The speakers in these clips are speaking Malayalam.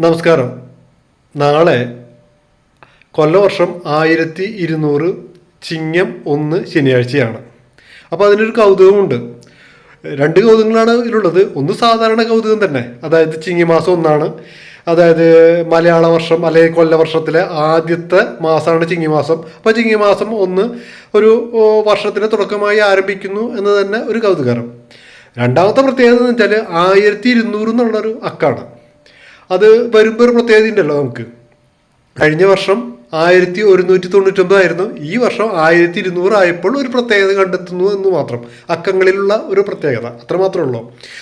നമസ്കാരം. നാളെ കൊല്ലവർഷം ആയിരത്തി ഇരുന്നൂറ് ചിങ്ങം ഒന്ന് ശനിയാഴ്ചയാണ്. അപ്പോൾ അതിനൊരു കൗതുകമുണ്ട്. രണ്ട് കൗതുകങ്ങളാണ് ഇതിലുള്ളത്. ഒന്ന് സാധാരണ കൗതുകം തന്നെ. അതായത് ചിങ്ങമാസം ഒന്നാണ്. അതായത് മലയാള വർഷം അല്ലെങ്കിൽ കൊല്ലവർഷത്തിലെ ആദ്യത്തെ മാസമാണ് ചിങ്ങമാസം. അപ്പോൾ ചിങ്ങമാസം ഒന്ന് ഒരു വർഷത്തിന്റെ തുടക്കമായി ആരംഭിക്കുന്നു എന്ന് തന്നെ ഒരു കൗതുകരം. രണ്ടാമത്തെ പ്രത്യേകത എന്ന് വെച്ചാൽ ആയിരത്തി ഇരുന്നൂറ് എന്നുള്ളൊരു അക്കാണ്. അത് വരുമ്പോൾ ഒരു പ്രത്യേകത ഉണ്ടല്ലോ നമുക്ക്. കഴിഞ്ഞ വർഷം ആയിരത്തി ഒരുന്നൂറ്റി തൊണ്ണൂറ്റൊമ്പതായിരുന്നു. ഈ വർഷം ആയിരത്തി ഇരുന്നൂറ് ആയപ്പോൾ ഒരു പ്രത്യേകത കണ്ടെത്തുന്നു എന്ന് മാത്രം. അക്കങ്ങളിലുള്ള ഒരു പ്രത്യേകത. അത്ര മാത്രമേ ഉള്ളൂ.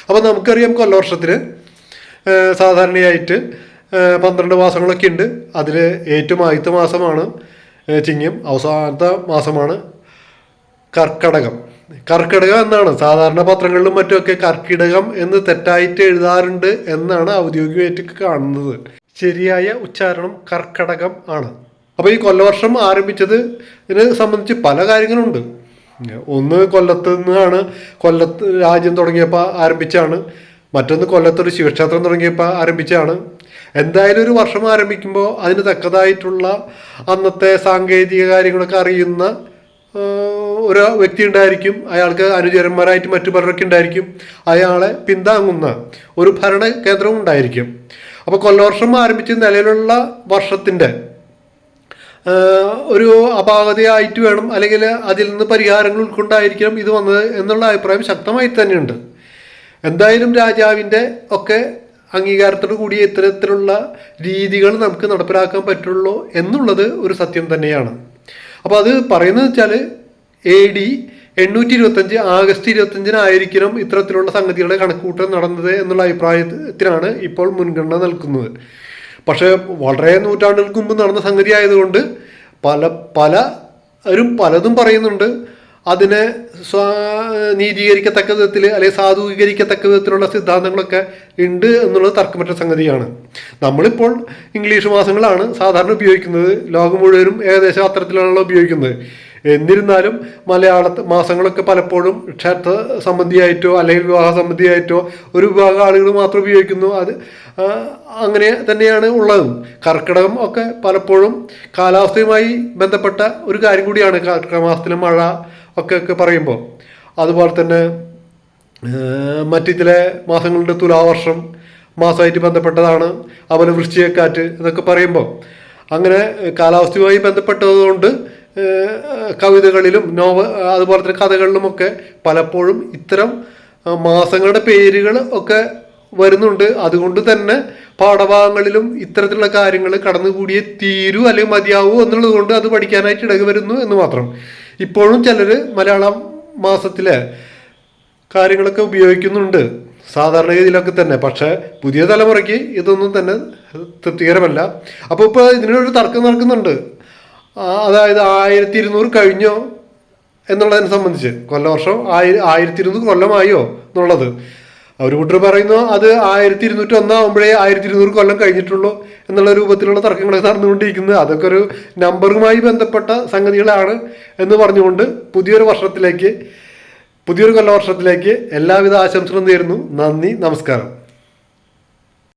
അപ്പോൾ നമുക്കറിയാം കൊല്ലവർഷത്തിൽ സാധാരണയായിട്ട് പന്ത്രണ്ട് മാസങ്ങളൊക്കെ ഉണ്ട്. അതിൽ ഏറ്റവും ആദ്യത്തെ മാസമാണ് ചിങ്ങം. അവസാനത്തെ മാസമാണ് കർക്കടകം. കർക്കിടകം എന്നാണ്. സാധാരണ പത്രങ്ങളിലും മറ്റുമൊക്കെ കർക്കിടകം എന്ന് തെറ്റായിട്ട് എഴുതാറുണ്ട് എന്നാണ് ഔദ്യോഗികമായിട്ട് കാണുന്നത്. ശരിയായ ഉച്ചാരണം കർക്കടകം ആണ്. അപ്പോൾ ഈ കൊല്ലവർഷം ആരംഭിച്ചത് ഇതിനെ സംബന്ധിച്ച് പല കാര്യങ്ങളുണ്ട്. ഒന്ന് കൊല്ലത്ത് നിന്നാണ് കൊല്ലത്ത് രാജ്യം തുടങ്ങിയപ്പോൾ ആരംഭിച്ചാണ്. മറ്റൊന്ന് കൊല്ലത്തൊരു ശിവക്ഷേത്രം തുടങ്ങിയപ്പോൾ ആരംഭിച്ചാണ്. എന്തായാലും ഒരു വർഷം ആരംഭിക്കുമ്പോൾ അതിന് തക്കതായിട്ടുള്ള അന്നത്തെ സാങ്കേതിക കാര്യങ്ങളൊക്കെ അറിയുന്ന ഒരു വ്യക്തി ഉണ്ടായിരിക്കും അയാൾക്ക് അനുചരന്മാരായിട്ട് മറ്റു പലരൊക്കെ ഉണ്ടായിരിക്കും. അയാളെ പിന്താങ്ങുന്ന ഒരു ഭരണ കേന്ദ്രവും ഉണ്ടായിരിക്കും. അപ്പോൾ കൊല്ലവർഷം ആരംഭിച്ച നിലവിലുള്ള വർഷത്തിന്റെ ഒരു അപാകതയായിട്ട് വേണം അല്ലെങ്കിൽ അതിൽ നിന്ന് പരിഹാരങ്ങൾ ഉൾക്കൊണ്ടായിരിക്കണം ഇത് വന്നത് എന്നുള്ള അഭിപ്രായം ശക്തമായി തന്നെയുണ്ട്. എന്തായാലും രാജാവിന്റെ ഒക്കെ അംഗീകാരത്തോടു കൂടി ഇത്തരത്തിലുള്ള രീതികൾ നമുക്ക് നടപ്പിലാക്കാൻ പറ്റുള്ളൂ എന്നുള്ളത് ഒരു സത്യം തന്നെയാണ്. അപ്പോൾ അത് പറയുന്നത് വെച്ചാൽ എ ഡി എണ്ണൂറ്റി ഇരുപത്തഞ്ച് ആഗസ്റ്റ് ഇരുപത്തഞ്ചിനായിരിക്കണം ഇത്തരത്തിലുള്ള സംഗതികളുടെ കണക്കൂട്ടൽ നടന്നത് എന്നുള്ള അഭിപ്രായത്തിനാണ് ഇപ്പോൾ മുൻഗണന നൽകുന്നത്. പക്ഷേ വളരെ നൂറ്റാണ്ടുകൾക്ക് മുമ്പ് നടന്ന സംഗതി ആയതുകൊണ്ട് പല പലരും പലതും പറയുന്നുണ്ട്. അതിനെ സ്വാ നീതീകരിക്കത്തക്ക വിധത്തിൽ അല്ലെങ്കിൽ സാധൂകരിക്കത്തക്ക വിധത്തിലുള്ള സിദ്ധാന്തങ്ങളൊക്കെ ഉണ്ട് എന്നുള്ളത് തർക്കമറ്റ സംഗതിയാണ്. നമ്മളിപ്പോൾ ഇംഗ്ലീഷ് മാസങ്ങളാണ് സാധാരണ ഉപയോഗിക്കുന്നത്. ലോകം മുഴുവനും ഏകദേശം അത്തരത്തിലാണല്ലോ ഉപയോഗിക്കുന്നത്. എന്നിരുന്നാലും മലയാള മാസങ്ങളൊക്കെ പലപ്പോഴും ക്ഷേത്ര സംബന്ധിയായിട്ടോ അല്ലെങ്കിൽ വിവാഹ സംബന്ധിയായിട്ടോ ഒരു വിഭാഗം ആളുകൾ മാത്രം ഉപയോഗിക്കുന്നു. അത് അങ്ങനെ തന്നെയാണ് ഉള്ളതും. കർക്കിടകം ഒക്കെ പലപ്പോഴും കാലാവസ്ഥയുമായി ബന്ധപ്പെട്ട ഒരു കാര്യം കൂടിയാണ് കർക്കിടക മാസത്തിലെ മഴ ഒക്കെ ഒക്കെ പറയുമ്പോൾ. അതുപോലെ തന്നെ മറ്റു ചില മാസങ്ങളുടെ തുലാവർഷം മാസമായിട്ട് ബന്ധപ്പെട്ടതാണ്. അതുപോലെ വൃശ്ചികക്കാറ്റ് എന്നൊക്കെ പറയുമ്പോൾ. അങ്ങനെ കാലാവസ്ഥയുമായി ബന്ധപ്പെട്ടതുകൊണ്ട് കവിതകളിലും നോവ അതുപോലെ തന്നെ കഥകളിലുമൊക്കെ പലപ്പോഴും ഇത്തരം മാസങ്ങളുടെ പേരുകൾ ഒക്കെ വരുന്നുണ്ട്. അതുകൊണ്ട് തന്നെ പാഠഭാഗങ്ങളിലും ഇത്തരത്തിലുള്ള കാര്യങ്ങൾ കടന്നുകൂടിയേ തീരൂ അല്ലെങ്കിൽ മതിയാവൂ എന്നുള്ളത് കൊണ്ട് അത് പഠിക്കാനായിട്ട് ഇടക വരുന്നു എന്ന് മാത്രം. ഇപ്പോഴും ചിലർ മലയാളം മാസത്തിലെ കാര്യങ്ങളൊക്കെ ഉപയോഗിക്കുന്നുണ്ട്. സാധാരണഗതിയിലൊക്കെ തന്നെ. പക്ഷേ പുതിയ തലമുറയ്ക്ക് ഇതൊന്നും തന്നെ തൃപ്തികരമല്ല. അപ്പോൾ ഇപ്പോൾ ഇതിനൊരു തർക്കം നടക്കുന്നുണ്ട്. അതായത് ആയിരത്തി ഇരുന്നൂറ് കഴിഞ്ഞോ എന്നുള്ളതിനെ സംബന്ധിച്ച് കൊല്ലവർഷം ആയി ആയിരത്തി ഇരുന്നൂറ് കൊല്ലമായോ എന്നുള്ളത്. ഒരു കൂട്ടർ പറയുന്നു അത് ആയിരത്തി ഇരുന്നൂറ്റി ഒന്നാകുമ്പോഴേ ആയിരത്തി ഇരുന്നൂറ് കൊല്ലം കഴിഞ്ഞിട്ടുള്ളൂ എന്നുള്ള രൂപത്തിലുള്ള തർക്കങ്ങളൊക്കെ നടന്നുകൊണ്ടിരിക്കുന്നത്. അതൊക്കെ ഒരു നമ്പറുമായി ബന്ധപ്പെട്ട സംഗതികളാണ് എന്ന് പറഞ്ഞുകൊണ്ട് പുതിയൊരു വർഷത്തിലേക്ക് പുതിയൊരു കൊല്ലവർഷത്തിലേക്ക് എല്ലാവിധ ആശംസകളും നേരുന്നു. നന്ദി നമസ്കാരം.